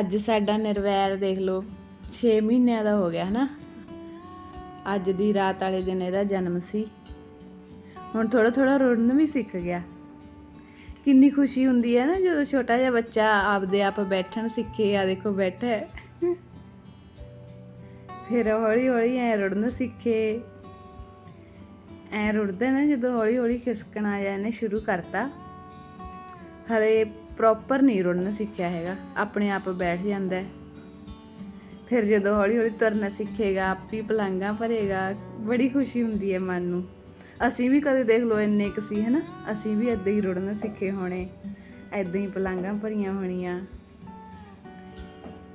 ਅੱਜ ਸਾਡਾ ਨਿਰਵੈਰ ਦੇਖ ਲਓ 6 ਮਹੀਨਿਆਂ ਦਾ ਹੋ ਗਿਆ ਹਨਾ। ਅੱਜ ਦੀ ਰਾਤ ਵਾਲੇ ਦਿਨ ਇਹਦਾ ਜਨਮ ਸੀ। ਹੁਣ ਥੋੜਾ ਥੋੜਾ ਰੋਣ ਵੀ ਸਿੱਖ ਗਿਆ। ਕਿੰਨੀ ਖੁਸ਼ੀ ਹੁੰਦੀ ਹੈ ਨਾ ਜਦੋਂ ਛੋਟਾ ਜਿਹਾ ਬੱਚਾ ਆਪਦੇ ਆਪ ਬੈਠਣ ਸਿੱਖੇ ਆ ਦੇਖੋ ਬੈਠਾ ਹੈ। ਫਿਰ ਹੌਲੀ ਹੌਲੀ ਐ ਰੁੜਨ ਸਿੱਖੇ। ਐ ਰੁੜਦੇ ਨਾ ਜਦੋਂ ਹੌਲੀ ਹੌਲੀ ਖਿਸਕਣ ਜਾਂ ਇਹਨੇ ਸ਼ੁਰੂ ਕਰਤਾ। ਹਲੇ ਪ੍ਰੋਪਰ ਨਹੀਂ ਰੁੜਨ ਸਿੱਖਿਆ ਹੈਗਾ, ਆਪਣੇ ਆਪ ਬੈਠ ਜਾਂਦਾ ਫਿਰ ਜਦੋਂ ਹੌਲੀ ਹੌਲੀ ਤੁਰਨਾ ਸਿੱਖੇਗਾ, ਆਪ ਹੀ ਪਲਾਂਗਾ ਭਰੇਗਾ, ਬੜੀ ਖੁਸ਼ੀ ਹੁੰਦੀ ਹੈ ਮਨ ਨੂੰ। ਅਸੀਂ ਵੀ ਕਦੇ ਦੇਖ ਲਓ ਇੰਨੇ ਕੁ ਸੀ, ਹਨਾ? ਅਸੀਂ ਵੀ ਏਦਾਂ ਹੀ ਰੁੜਨ ਸਿੱਖੇ ਹੋਣੇ, ਏਦਾਂ ਹੀ ਪਲਾਂਗਾ ਭਰੀਆਂ ਹੋਣੀਆਂ।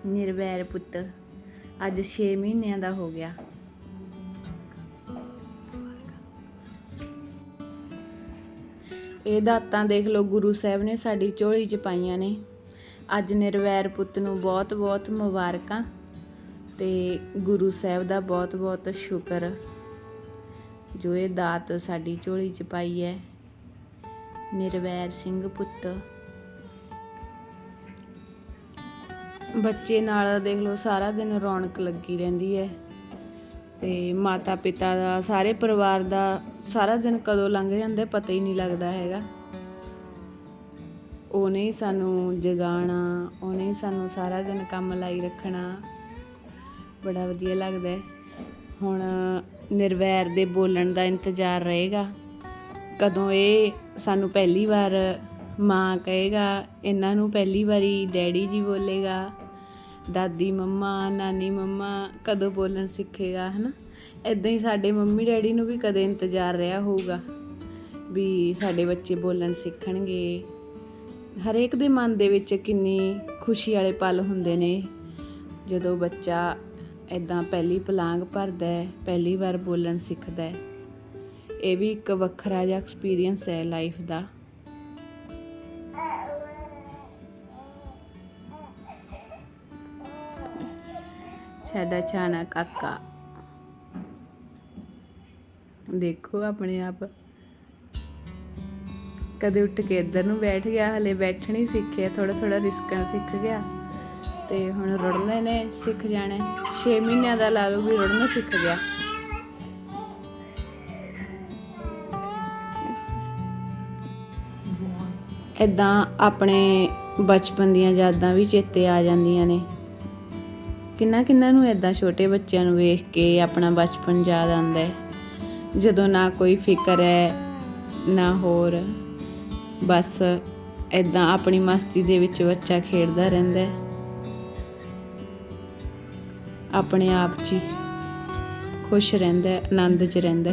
ਨਿਰਵੈਰ ਪੁੱਤ, ਅੱਜ 6 ਮਹੀਨਿਆਂ ਦਾ ਹੋ ਗਿਆ। ਇਹ ਦਾਤਾਂ ਦੇਖ ਲਓ, ਗੁਰੂ ਸਾਹਿਬ ਨੇ ਸਾਡੀ ਝੋਲੀ 'ਚ ਪਾਈਆਂ ਨੇ। ਅੱਜ ਨਿਰਵੈਰ ਪੁੱਤ ਨੂੰ ਬਹੁਤ-ਬਹੁਤ ਮੁਬਾਰਕਾਂ ਤੇ ਗੁਰੂ ਸਾਹਿਬ ਦਾ ਬਹੁਤ-ਬਹੁਤ ਸ਼ੁਕਰ ਜੋ ਇਹ ਦਾਤ ਸਾਡੀ ਝੋਲੀ 'ਚ ਪਾਈ ਹੈ। ਨਿਰਵੈਰ ਸਿੰਘ ਪੁੱਤ। ਬੱਚੇ ਨਾਲ ਦੇਖ ਲਓ, ਸਾਰਾ ਦਿਨ ਰੌਣਕ ਲੱਗੀ ਰਹਿੰਦੀ ਹੈ ਤੇ ਮਾਤਾ ਪਿਤਾ ਦਾ, ਸਾਰੇ ਪਰਿਵਾਰ ਦਾ ਸਾਰਾ ਦਿਨ ਕਦੋਂ ਲੰਘ ਜਾਂਦਾ ਪਤਾ ਹੀ ਨਹੀਂ ਲੱਗਦਾ ਹੈਗਾ। ਉਹਨੇ ਹੀ ਸਾਨੂੰ ਜਗਾਣਾ ਉਹਨੇ ਹੀ ਸਾਨੂੰ ਸਾਰਾ ਦਿਨ ਕੰਮ ਲਾਈ ਰੱਖਣਾ। ਬੜਾ ਵਧੀਆ ਲੱਗਦਾ ਹੁਣ ਨਿਰਵੈਰ ਦੇ ਬੋਲਣ ਦਾ ਇੰਤਜ਼ਾਰ ਰਹੇਗਾ। ਕਦੋਂ ਇਹ ਸਾਨੂੰ ਪਹਿਲੀ ਵਾਰ ਮਾਂ ਕਹੇਗਾ, ਇਹਨਾਂ ਨੂੰ ਪਹਿਲੀ ਵਾਰੀ ਡੈਡੀ ਜੀ ਬੋਲੇਗਾ, ਦਾਦੀ ਮੰਮਾ, ਨਾਨੀ ਮੰਮਾ ਕਦੋਂ ਬੋਲਣ ਸਿੱਖੇਗਾ, ਹਨਾ? ਇਦਾਂ ਹੀ ਸਾਡੇ ਮੰਮੀ ਡੈਡੀ ਨੂੰ ਵੀ ਕਦੇ ਇੰਤਜ਼ਾਰ ਰਿਹਾ ਹੋਊਗਾ ਵੀ ਸਾਡੇ ਬੱਚੇ ਬੋਲਣ ਸਿੱਖਣਗੇ। ਹਰੇਕ ਦੇ ਮਨ ਦੇ ਵਿੱਚ ਕਿੰਨੀ ਖੁਸ਼ੀ ਵਾਲੇ ਪਲ ਹੁੰਦੇ ਨੇ। ਜਦੋਂ ਬੱਚਾ ਇਦਾਂ ਪਹਿਲੀ ਪਲਾਂਗ ਭਰਦਾ ਹੈ, ਪਹਿਲੀ ਵਾਰ ਬੋਲਣ ਸਿੱਖਦਾ ਹੈ, ਇਹ ਵੀ ਇੱਕ ਵੱਖਰਾ ਜਿਹਾ ਐਕਸਪੀਰੀਅੰਸ ਹੈ ਲਾਈਫ ਦਾ। ਸਾਡਾ ਛਾਣਾ ਕਾਕਾ ਦੇਖੋ ਆਪਣੇ ਆਪ। ਕਦੇ ਉੱਠ ਕੇ ਇੱਧਰ ਨੂੰ ਬੈਠ ਗਿਆ, ਹਲੇ ਬੈਠਣਾ ਹੀ ਸਿੱਖਿਆ ਥੋੜਾ ਥੋੜਾ ਰਿਸਕਣ ਸਿੱਖ ਗਿਆ। ਤੇ ਹੁਣ ਰੁੜਨੇ ਨੇ ਸਿੱਖ ਜਾਣੇ। 6 ਮਹੀਨਿਆਂ ਦਾ ਲਾ ਲਓ ਵੀ ਰੁੜਨਾ ਸਿੱਖ ਗਿਆ। ਇਦਾਂ ਆਪਣੇ ਬਚਪਨ ਦੀਆਂ ਯਾਦਾਂ ਵੀ ਚੇਤੇ ਆ ਜਾਂਦੀਆਂ ਨੇ। ਕਿੰਨਾ ਕਿੰਨਾ ਨੂੰ ਇਦਾਂ ਛੋਟੇ ਬੱਚਿਆਂ ਨੂੰ ਵੇਖ ਕੇ ਆਪਣਾ ਬਚਪਨ ਯਾਦ ਆਉਂਦਾ ਹੈ। ਜਦੋਂ ਨਾ ਕੋਈ ਫਿਕਰ ਹੈ, ਨਾ ਹੋਰ। ਬਸ ਇਦਾਂ ਆਪਣੀ ਮਸਤੀ ਦੇ ਵਿੱਚ ਬੱਚਾ ਖੇਡਦਾ ਰਹਿੰਦਾ ਹੈ। ਆਪਣੇ ਆਪ 'ਚ ਹੀ ਖੁਸ਼ ਰਹਿੰਦਾ ਆਨੰਦ 'ਚ ਰਹਿੰਦਾ